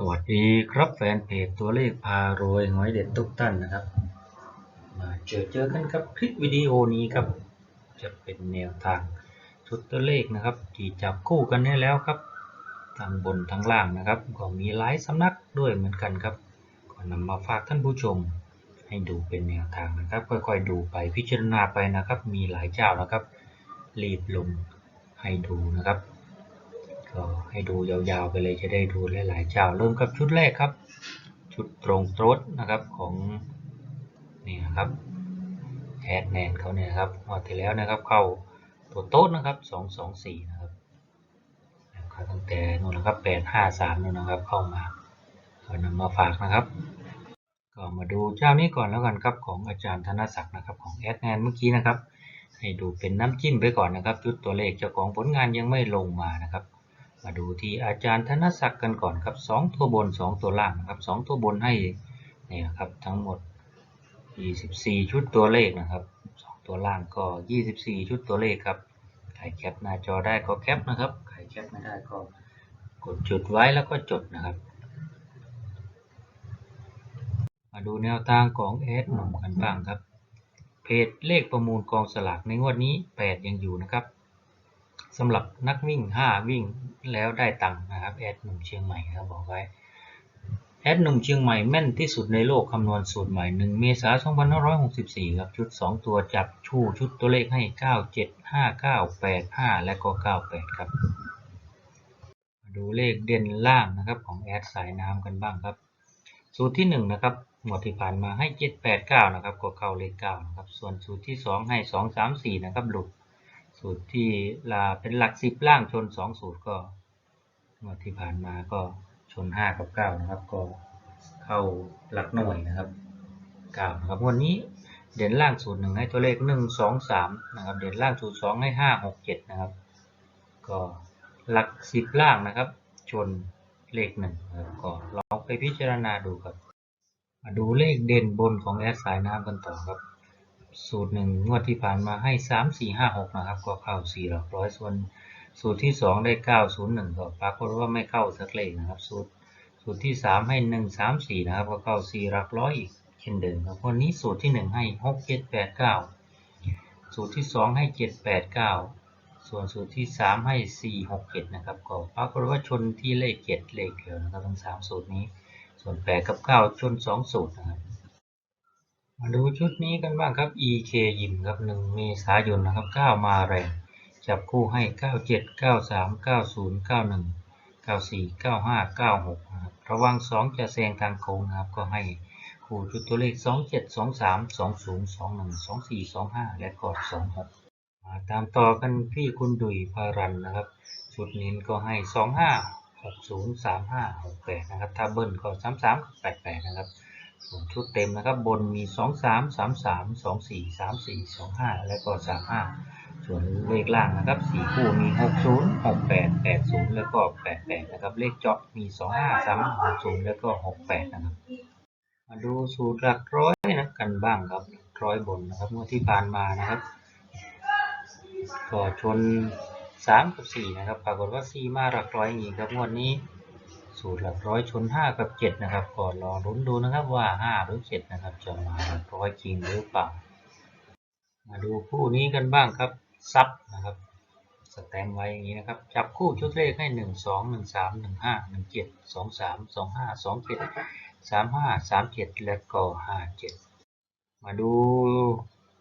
สวัสดีครับแฟนเพจตัวเลขพารวยหวยเด็ดทุกท่านนะครับ มาเจอเจอกันครับคลิปวิดีโอนี้ครับ จะเป็นแนวทางชุดตัวเลขนะครับ ที่จับคู่กันให้แล้วครับทางบนทางล่างนะครับ ก็มีหลายสำนักด้วยเหมือนกันครับก็นำมาฝากท่านผู้ชม ให้ดูเป็นแนวทางนะครับ ค่อยๆดูไปพิจารณาไปนะครับ มีหลายเจ้านะครับ รีบลงให้ดูนะครับ ก็ให้ดูยาวๆไปเลยจะได้ดูหลายๆเจ้าเริ่มกับชุดแรกครับ ชุดตรงโต๊ดนะครับของนี่นะครับแอดแนนเขาเนี่ยครับงวดที่แล้วนะครับเข้าตัวโต๊ดนะครับสองสองสี่นะครับเข้าตั้งแต่นู่นนะครับแปดห้าสามนู่นนะครับเข้ามาก็นำมาฝากนะครับก็มาดูเจ้านี้ก่อนแล้วกันครับของอาจารย์ธนศักดิ์นะครับของแอดแนนเมื่อกี้นะครับให้ดูเป็นน้ำจิ้มไปก่อนนะครับ ชุดตัวเลขเจ้าของผลงานยังไม่ลงมานะครับ มาดูที่อาจารย์ธนศักดิ์กันก่อนครับสองตัวบนสองตัวล่างนะครับสองตัวบนให้นี่นะครับทั้งหมด 24 ชุดตัวเลขนะครับสองตัวล่างก็ 24 ชุดตัวเลขครับใครแคปหน้าจอได้ก็แคปนะครับใครแคปไม่ได้ก็กดจุดไว้แล้วก็จดนะครับ มาดูแนวทางของแอดหนุ่มกันบ้างครับ เพจเลขประมูลกองสลากในงวดนี้ 8 ยังอยู่นะครับสำหรับนักวิ่ง 5 วิ่ง แล้วได้ตังค์นะครับแอดหนุ่มเชียงใหม่ครับบอกไว้แอดหนุ่มเชียงใหม่แม่นที่สุดในโลกคำนวณสูตรใหม่ 1 เมษายน 2564 ครับชุด 2 ตัวจับชูชุดตัวเลขให้ 97 59 85 และก็ 98 ครับมาดูเลขเด่นล่างนะครับของแอดสายน้ำกันบ้างครับ สูตรที่ 1 นะครับหมวดที่ผ่านมาให้ 789 นะครับก็เข้าเลข 9 นะครับ ส่วนสูตรที่ 2 ให้ 2 3 4 นะครับหลุด สูตรที่ลาเป็นหลัก10ล่างชน2สูตรก็มวดที่ผ่านมาก็ชน5กับ9นะครับ ก็เข้าหลักหน่วยนะครับ9นะครับวันนี้เด่นล่างสูตรหนึ่งให้ตัวเลข1 2 3นะครับ เด่นล่างสูตร2ให้5 6 7นะครับ ก็หลัก10ล่างนะครับ ชนเลข1นะครับก็ลองไปพิจารณาดูครับ มาดูเลขเด่นบนของแอดสายน้ำกันต่อครับ สูตรหนึ่งงวดที่ผ่านมาให้สามสี่ห้าหกนะครับ ก็เข้าสี่หลักร้อยส่วน สูตรที่สองได้เก้าศูนย์หนึ่งก็ปรากฏว่าไม่เข้าสักเลขนะครับ สูตรสูตรที่สามให้หนึ่งสามสี่นะครับ ก็เข้าสี่หลักร้อยอีกเช่นเดิมครับวันนี้สูตรที่หนึ่งให้หกเจ็ดแปดเก้าสูตรที่สองให้เจ็ดแปดเก้าส่วนสูตรที่สามให้สี่หกเจ็ดนะครับก็ปรากฏว่าชนที่เลขเจ็ดเลขเดียวนะครับทั้งสามสูตรนี้ ส่วนแปดกับเก้าชนสองสูตรนะครับ มาดูชุดนี้กันบ้างครับ EK ยิมครับ1เมษายนนะครับ9มาแรงจับคู่ให้ 97 93 90 91 94 95 96นะครับระวัง 2 จะแซงทางโค้งนะครับ ก็ให้คู่ชุดตัวเลข 27 23 20 21 24 25 และกอด26มาตามต่อกันที่คุณดุยพารันนะครับ ชุดนี้ก็ให้ 25 60 35 68 นะครับ ถ้าเบิ้ลก็ 33กับ88 นะครับ ส่วนชุดเต็มนะครับ บนมี 2 3 3 3 2 4 3 4 2 5 และก็ 3 5 ส่วนเลขล่างนะครับ 4 คู่มี 6 0 6 8 8 0 แล้วก็ 88 นะครับ เลขเจาะมี 2 5 3 6 0 แล้วก็ 68 นะครับ มาดูสูตรหลักร้อยนะกันบ้างครับร้อยบนนะครับเมื่อที่ผ่านมานะครับก็ชน3กับ4นะครับ ปรากฏว่า 4 มาหลักร้อยอีกครับงวดนี้ สูตรหลักร้อยชน5กับ7นะครับก่อนรอรุ้นดูนะครับว่า5หรือ7นะครับ จะมาหลักร้อยจริงหรือเปล่า มาดูคู่นี้กันบ้างครับซับนะครับสแตมไว้อย่างนี้นะครับ จับคู่ชุดเลขให้1 2 1 3 1 5 1 7 2 3 2 5 2 7 3 5 3 7และก็5 7มาดู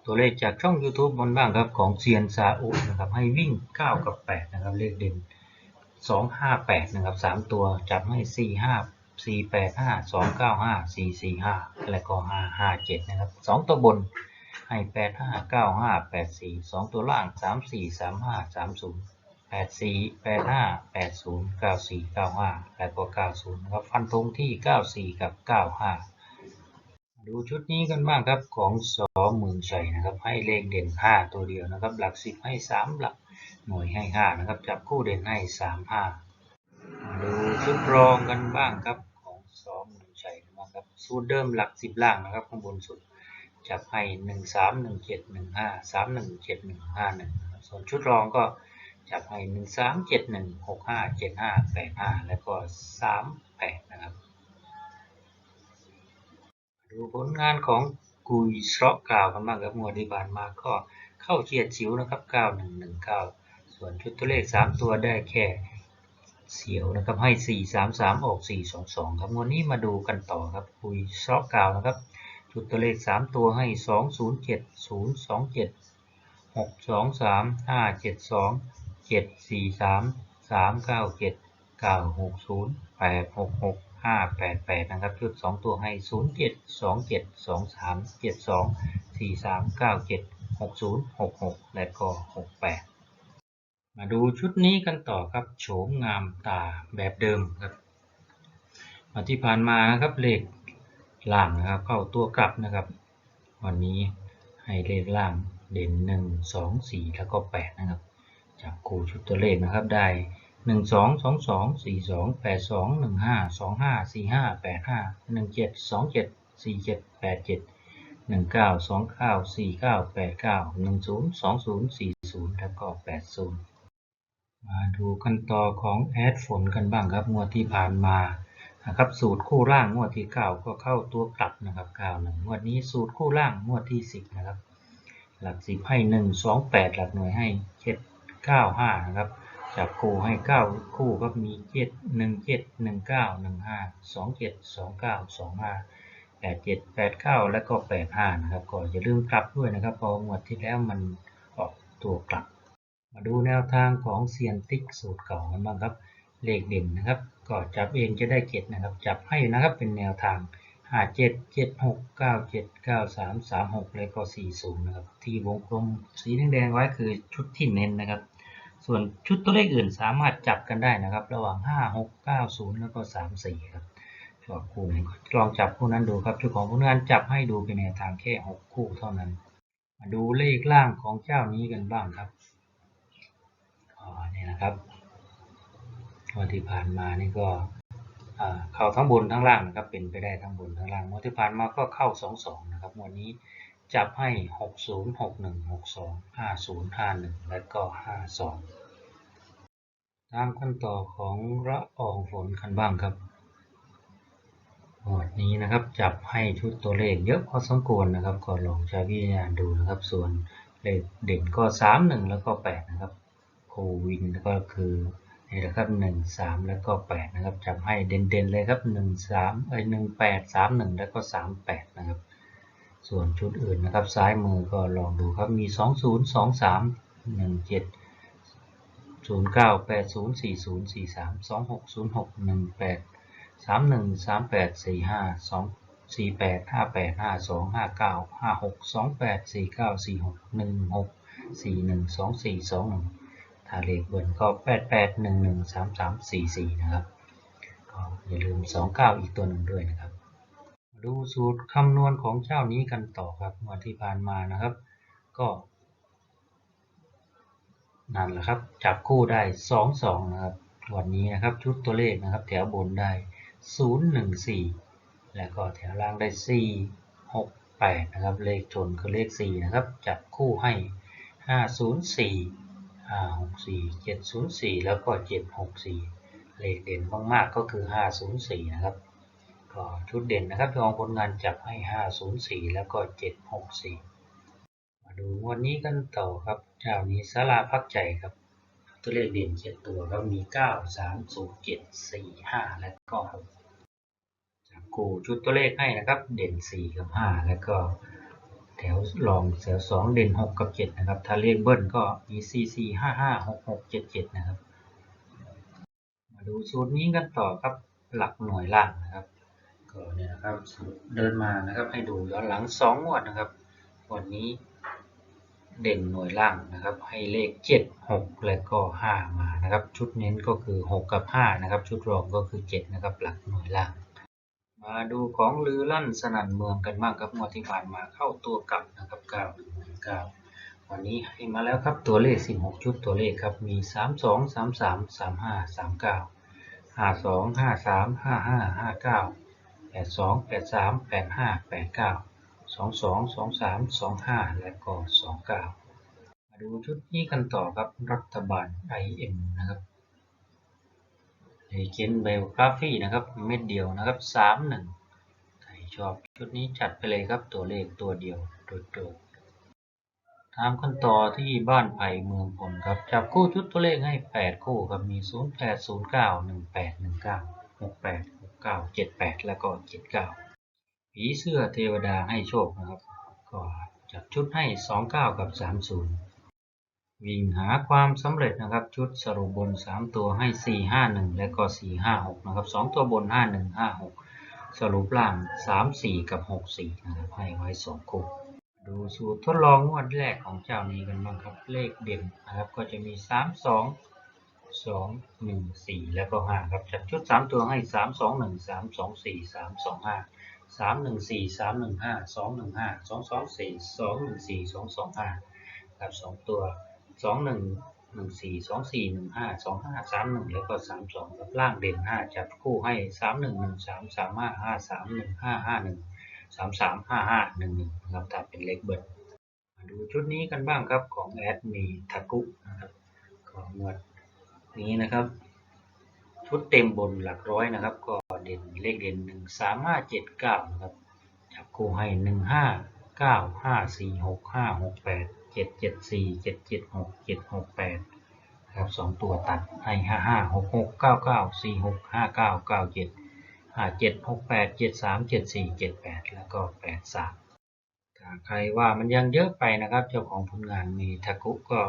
ตัวเลขจากช่อง YouTube บนบ้างครับของเซียนซาอุนะครับให้วิ่ง 9 กับ 8 นะครับเลขเด่น สองห้าแปดนะครับสามตัวจับให้สี่ห้าสี่แปดห้าสองเก้าห้าสี่สี่ห้าและก็ห้าห้าเจ็ดนะครับสองตัวบนให้แปดห้าเก้าห้าแปดสี่สองตัวล่างสามสี่สามห้าสามศูนย์แปดสี่แปดห้าแปดศูนย์เก้าสี่เก้าห้าและก็เก้าศูนย์นะครับฟันธงที่เก้าสี่กับเก้าห้าดูชุดนี้กันบ้างครับของสอหมื่นชัยนะครับ ให้เลขเด่นห้าตัวเดียวนะครับ หลักสิบให้สามหลัก หน่วยให้5นะครับ จับคู่เด่นให้3 5มาดูชุดรองกันบ้างครับของสองหนึ่งชัยนะครับสูตรเดิมหลัก10ล่างนะครับ ข้างบนสุดจับให้1 3 1 7 1 5 3 1 7 1 5 1นะครับส่วนชุดรองก็จับให้1 3 7 1 6 5 7 5 8 5แล้วก็3 8นะครับ ดูผลงานของกุยสระกาวกันบ้างครับงวดที่ผ่านมาก็เข้าเฉียดฉิวนะครับ9119 ส่วนชุดตัวเลข 3 ตัวได้แค่เสียวนะครับให้ 433 ออก 422 ครับวดนี้มาดูกันต่อครับกุยสระกาวนะครับ ชุดตัวเลข 3 ตัวให้ 207 027 623 572 743 397 960 866 588 นะครับ ชุด 2 ตัวให้ 07 27 23 72 43 97 60 66 และก็ 68 มาดูชุดนี้กันต่อครับโฉมงามตาแบบเดิมครับมาที่ผ่านมานะครับเลขล่างนะครับเข้าตัวกลับนะครับ วันนี้ให้เลขล่างเด่น 1 2 4 แล้วก็ 8 นะครับจับคู่ชุดตัวเลขนะครับได้ 1 2 2 2 4 2 8 2 1 5 2 5 4 5 8 5 1 7 2 7 4 7 8 7 1 9 2 9 4 9 8 9 1 0 2 0 4 0 แล้วก็ 80 มาดูกันต่อของแอดฝนกันบ้างครับงวดที่ผ่านมานะครับสูตรคู่ล่างงวดที่9ก็เข้าตัวกลับนะครับ9 1งงวดนี้สูตรคู่ล่างงวดที่10นะครับ หลัก10ให้1 2 8หลักหน่วยให้7 9 5นะครับจับคู่ให้9คู่ก็มี7 1 7 1 9 1 5 2 7 2 9 2 5 8 7 8 9แล้วก็85นะครับก็อย่าลืมกลับด้วยนะครับเพองวดที่แล้วมันออกตัวกลับ มาดูแนวทางของเซียนติ๊กสูตรเก่ากันบ้างครับ เลขเด่นนะครับ ก็จับเองจะได้เจ็ดนะครับ จับให้นะครับเป็นแนวทาง5 7 7 6 9 7 9 3 3 6แล้วก็40นะครับ ที่วงกลมสีแดงๆไว้คือชุดที่เน้นนะครับ ส่วนชุดตัวเลขอื่นสามารถจับกันได้นะครับ ระหว่าง5 6 9 0แล้วก็3 4ครับชอบคู่ลองจับคู่นั้นดูครับเจ้าของผลงานจับให้ดูเป็นแนวทางแค่6คู่เท่านั้น มาดูเลขล่างของเจ้านี้กันบ้างครับ นี่นะครับวันที่ผ่านมานี่ก็เข้าทั้งบนทั้งล่างนะครับเป็นไปได้ทั้งบนทั้งล่างงวดที่ผ่านมาก็เข้า 2-2 นะครับงวันนี้จับให้ 60 61 62 50 51 และก็ 52 ตามขั้นต่อของระอองฝนกันบ้างครับงวดนี้นะครับจับให้ชุดตัวเลขเยอะพอสมควรนะครับก็ลองใช้วิจารณญาณดูนะครับ ส่วนเลขเด่นก็ 3 1 แล้วก็ 8 นะครับ วินก็คือนี่แหละครับ1 3แล้วก็8นะครับจับให้เด่นๆเลยครับ1 3เอ้ย1 8 3 1แล้วก็3 8นะครับส่วนชุดอื่นนะครับซ้ายมือก็ลองดูครับมี2 0 2 3 1 7 0 9 8 0 4 0 4 3 2 6 0 6 1 8 3 1 3 8 4 5 2 4 8 5 8 5 2 5 9 5 6 2 8 4 9 4 6 1 6 4 1 2 4 2 1ถ้าเลขเบิร์นก็8 8 1 1 3 3 4 4นะครับ ก็อย่าลืม 2 9 อีกตัวหนึ่งด้วยนะครับ ดูสูตรคำนวณของเจ้านี้กันต่อครับวันที่ผ่านมานะครับ ก็นั่นแหละครับ จับคู่ได้ 2 2 นะครับ วันนี้นะครับชุดตัวเลขนะครับ แถวบนได้ 0 1 4 แล้วก็แถวล่างได้ 4 6 8 นะครับ เลขชนคือเลข 4 นะครับ จับคู่ให้ 5 0 4 5 6 4 7 0 4แล้วก็7 6 4เลขเด่นมากๆก็คือ5 0 4นะครับ ก็ชุดเด่นนะครับรองผลงานจับให้504แล้วก็764มาดูวันนี้กันต่อครับเจ้านี้สาราพักใจครับ ตัวเลขเด่น7ตัวก็มี9 3 0 7 4 5และก็6จับกูชุดตัวเลขให้นะครับ เด่น4กับ5แล้วก็ แถวรองแถว2เด่น6กับ7นะครับ ถ้าเลขเบิ้ลก็มี4 4 5 5 6 6 7 7นะครับ มาดูสูตรนี้กันต่อครับหลักหน่วยล่างนะครับ ก็เนี่ยนะครับเดินมานะครับให้ดูย้อนหลังสองงวดนะครับ วันนี้เด่นหน่วยล่างนะครับ ให้เลขเจ็ดหกและก็ห้ามานะครับ ชุดเน้นก็คือหกกับห้านะครับ ชุดรองก็คือเจ็ดนะครับ หลักหน่วยล่าง มาดูของลือลั่นสนั่นเมืองกันบ้างครับงวดที่ผ่านมาเข้าตัวกลับนะครับเก้าเก้าวันนี้ให้มาแล้วครับตัวเลขสิบหกชุดตัวเลขครับมีสามสองสามสามสามห้าสามเก้าห้าสองห้าสามห้าห้าห้าเก้าแปดสองแปดสามแปดห้าแปดเก้าสองสองสองสามสองห้าและก็สองเก้ามาดูชุดนี้กันต่อครับรัฐบาล IM นะครับ เลเจนไบโอกราฟีนะครับเม็ดเดียวนะครับสามหนึ่งใครชอบชุดนี้จัดไปเลยครับตัวเลขตัวเดียวโดดโดดตามขั้นต่อที่บ้านไผ่เมืองพลครับจับคู่ชุดตัวเลขให้ 8 คู่ครับมี 0 8 0 9 1 8 1 9 6 8 6 9 7 8 แล้วก็79ผีเสื้อเทวดาให้โชคนะครับ ก็จับชุดให้ 29 กับ 30 วิ่งหาความสำเร็จนะครับชุดสรุปบน 3 ตัวให้ 4 5 1 และก็ 4 5 6 นะครับ 2 ตัวบน 5 1 5 6 สรุปล่าง 3 4 กับ 6 4 นะครับให้ไว้ 2 คู่ ดูสูตรทดลองงวดแรกของเจ้านี้กันบ้างครับ เลขเด่นนะครับก็จะมี 3 2 2 1 4 แล้วก็5ครับจัดชุด 3 ตัวให้ 3 2 1 3 2 4 3 2 5 3 1 4 3 1 5 2 1 5 2 2 4 2 1 4 2 2 5ครับ2ตัว สองหนึ่งหนึ่งสี่สองสี่หนึ่งห้าสองห้าสามหนึ่งแล้วก็สามสองกับล่างเด่นห้าจับคู่ให้สามหนึ่งหนึ่งสามสามห้าห้าสามหนึ่งห้าห้าหนึ่งสามสามห้าห้าหนึ่งหนึ่งครับถ้เป็นเล็กเบิร์ดมาดูชุดนี้กันบ้างครับของแอดมีทากุนะครับของงวดนี้นะครับ ชุดเต็มบนหลักร้อยนะครับ ก็เด่นเลขเด่นหนึ่งสามห้าเจ็ดเก้านะครับจับคู่ให้หนึ่งห้าเก้าห้าสี่หกห้าหกแปด 1 5 9 5 4 6 5 6 8 7 7 4 7 7 6 7 6 8ครับสองตัวตัดให้5 5 6 6 9 9 4 6 5 9 9 7 5 7 6 8 7 3 7 4 7 8แล้วก็8 3ถ้าใครว่ามันยังเยอะไปนะครับ เจ้าของผลงานมีทากุก็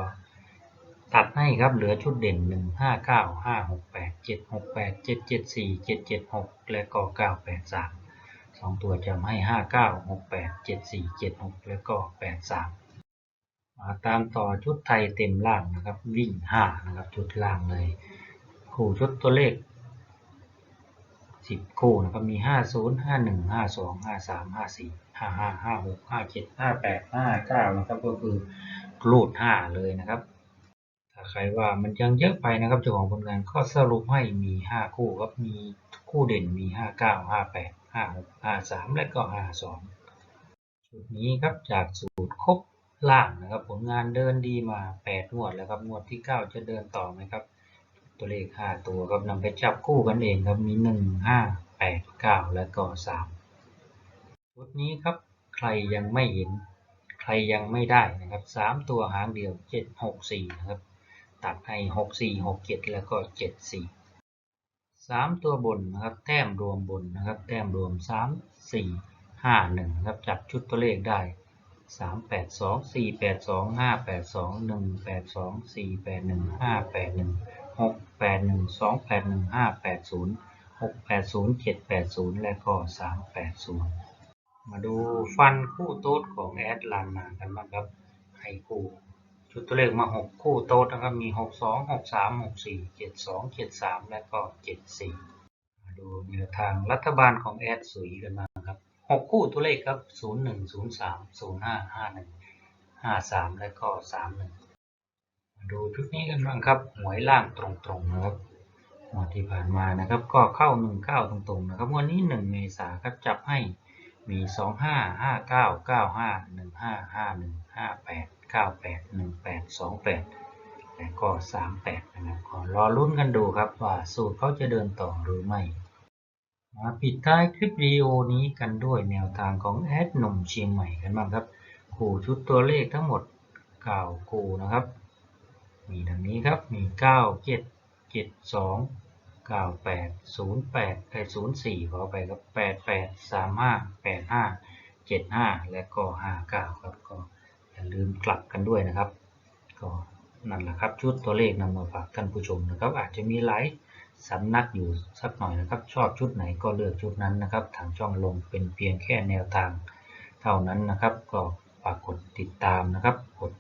ตัดให้ครับเหลือชุดเด่น 1 5 9 5 6 8 7 6 8 7 7 4 7 7 6 และก็ 9 8 3สองตัวจำให้ 5 9 6 8 7 4 7 6 แล้วก็ 8 3มา ตามต่อชุดไทยเต็มล่างนะครับ วิ่ง5นะครับชุดล่างเลย คู่ชุดตัวเลข10คู่นะครับมี50 51 52 53 54 55 56 57 58 59นะครับก็คือรูด5เลยนะครับถ้าใครว่ามันยังเยอะไปนะครับเจ้าของผลงานก็สรุปให้มี5คู่ครับมีคู่เด่นมี59 58 56 53และก็52ชุดนี้ครับจากสูตรครบ ล่างนะครับ ผลงานเดินดีมา8งวดแล้วครับงวดที่ 9 จะเดินต่อไหมครับ ตัวเลข 5 ตัวครับนำไปจับคู่กันเองครับมี 1 5 8 9 และก็3ชุดนี้ครับใครยังไม่เห็น ใครยังไม่ได้นะครับ 3 ตัวหางเดียว 7 6 4 นะครับ ตัดให้ 6 4 6 7 แล้วก็ 7 4 3 ตัวบนนะครับ แต้มรวมบนนะครับ แต้มรวม 3 4 5 1ครับจับชุดตัวเลขได้ 3 8 2 4 8 2 5 8 2 1 8 2 4 8 1 5 8 1 6 8 1 2 8 1 5 8 0 6 8 0 7 8 0และก็3 8 0มาดูฟันคู่โต๊ดของแอดลานนากันบ้างครับให้คู่ชุดตัวเลขมา6คู่โต๊ดนะครับมี6 2 6 3 6 4 7 2 7 3และก็7 4มาดูแนวทางรัฐบาลของแอดสุยกันบ้างครับ 6คู่ตัวเลขครับ0 1 0 3 0 5 5 1 5 3และก็3 1มาดูชุดนี้กันบ้างครับหวยล่างตรงๆนะครับงวดที่ผ่านมานะครับ ก็เข้า1 9ตรงๆนะครับวันนี้1เมษาครับจับให้มี2 5 5 9 9 5 1 5 5 1 5 8 9 8 1 8 2 8และก็3 8นะครับขอรอลุ้นกันดูครับว่าสูตรเขาจะเดินต่อหรือไม่ มาปิดท้ายคลิปวิดีโอนี้กันด้วยแนวทางของแอดหนุ่มเชียงใหม่กันบ้างครับคู่ชุดตัวเลขทั้งหมด9คู่นะครับ มีดังนี้ครับ มี 9 7 7 2 9 8 0 8ไอ0 4ขอไปครับ 8 8 3 5 8 5 7 5 และก็ 59 ครับ ก็อย่าลืมกลับกันด้วยนะครับ ก็นั่นแหละครับชุดตัวเลขนำมาฝากท่านผู้ชมนะครับ อาจจะมีหลาย สำนักอยู่สักหน่อยนะครับ ชอบชุดไหนก็เลือกชุดนั้นนะครับ ทางช่องลงเป็นเพียงแค่แนวทางเท่านั้นนะครับ ก็ฝากกดติดตามนะครับ กด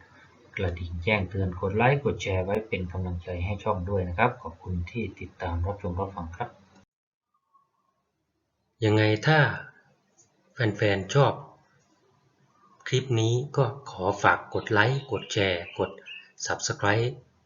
กระดิ่งแจ้งเตือนกดไลค์กดแชร์ไว้เป็นกำลังใจให้ช่องด้วยนะครับ ขอบคุณที่ติดตามรับชมรับฟังครับยังไงถ้าแฟนๆชอบ คลิปนี้ก็ขอฝากกดไลค์กดแชร์ กด Subscribe